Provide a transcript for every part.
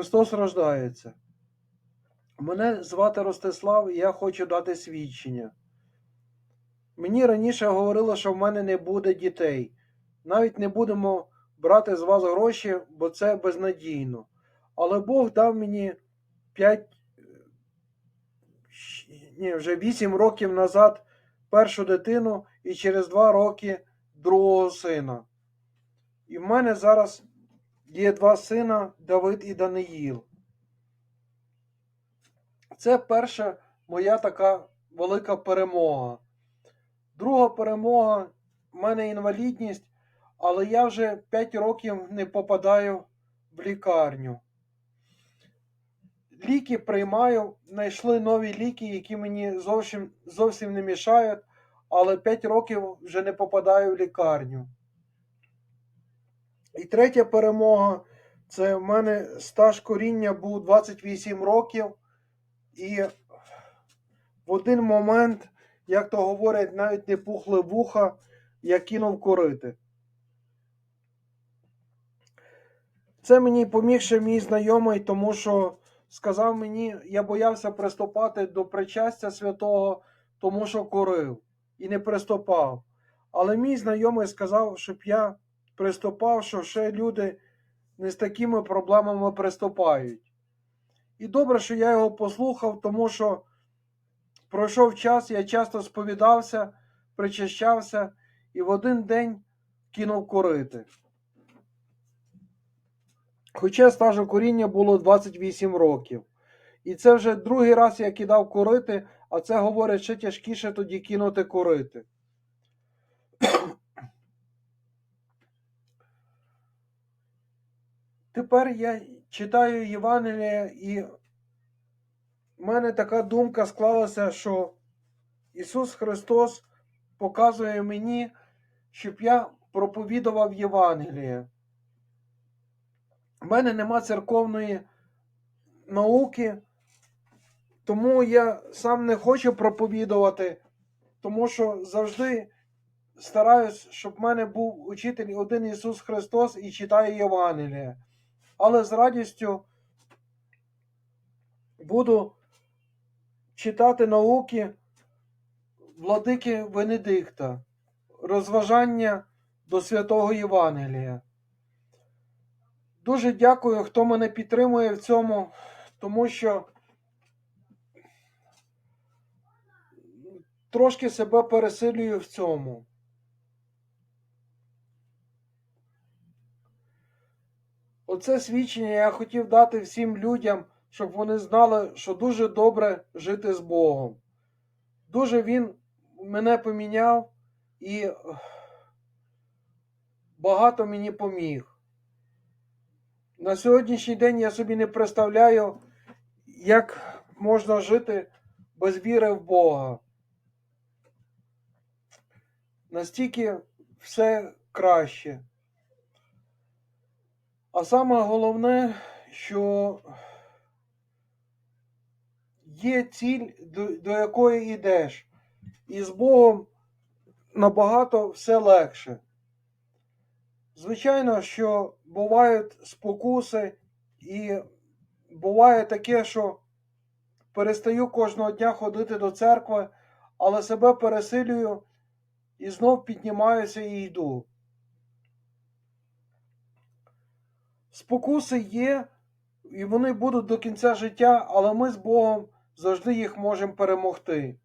Христос рождається. Мене звати Ростислав, і я хочу дати свідчення. Мені раніше говорили, що в мене не буде дітей. Навіть не будемо брати з вас гроші, бо це безнадійно. Але Бог дав мені 5, ні, вже 8 років назад першу дитину і через 2 роки другого сина. І в мене зараз є два сина Давид і Даниїл. Це перша моя така велика перемога. Друга перемога в мене інвалідність, але я вже 5 років не попадаю в лікарню. Ліки приймаю, знайшли нові ліки, які мені зовсім, зовсім не мішають, але 5 років вже не попадаю в лікарню. І третя перемога це в мене стаж коріння був 28 років. І в один момент, як то говорять, навіть не пухли вуха, я кинув курити. Це мені поміг ще мій знайомий, тому що сказав мені, я боявся приступати до причастя святого, тому що курив і не приступав. Але мій знайомий сказав, щоб я приступав, що ще люди не з такими проблемами приступають. І добре, що я його послухав, тому що пройшов час, я часто сповідався, причащався і в один день кинув курити. Хоча стажу коріння було 28 років. І це вже другий раз я кидав курити, а це говорить ще тяжкіше тоді кинути курити. Тепер я читаю Євангелія, і в мене така думка склалася, що Ісус Христос показує мені, щоб я проповідував Євангеліє. У мене нема церковної науки, тому я сам не хочу проповідувати, тому що завжди стараюсь, щоб в мене був учитель один Ісус Христос і читає Євангеліє. Але з радістю буду читати науки владики Венедикта, розважання до святого Євангелія. Дуже дякую, хто мене підтримує в цьому, тому що трошки себе пересилюю в цьому. Оце свідчення я хотів дати всім людям, щоб вони знали, що дуже добре жити з Богом. Дуже Він мене поміняв і багато мені поміг. На сьогоднішній день я собі не представляю, як можна жити без віри в Бога. Настільки все краще. А саме головне, що є ціль, до, до якої йдеш, і з Богом набагато все легше. Звичайно, що бувають спокуси, і буває таке, що перестаю кожного дня ходити до церкви, але себе пересилюю і знов піднімаюся і йду. Спокуси є, і вони будуть до кінця життя, але ми з Богом завжди їх можемо перемогти.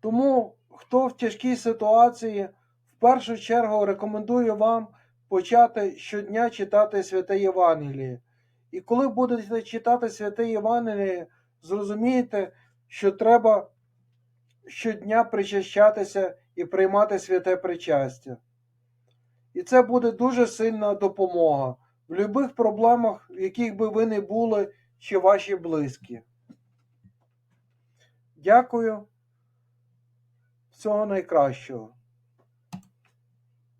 Тому, хто в тяжкій ситуації, в першу чергу рекомендую вам почати щодня читати Святе Євангеліє. І коли будете читати Святе Євангеліє, зрозумієте, що треба щодня причащатися і приймати святе причастя. І це буде дуже сильна допомога в будь-яких проблемах, в яких би ви не були, чи ваші близькі. Дякую. Всього найкращого.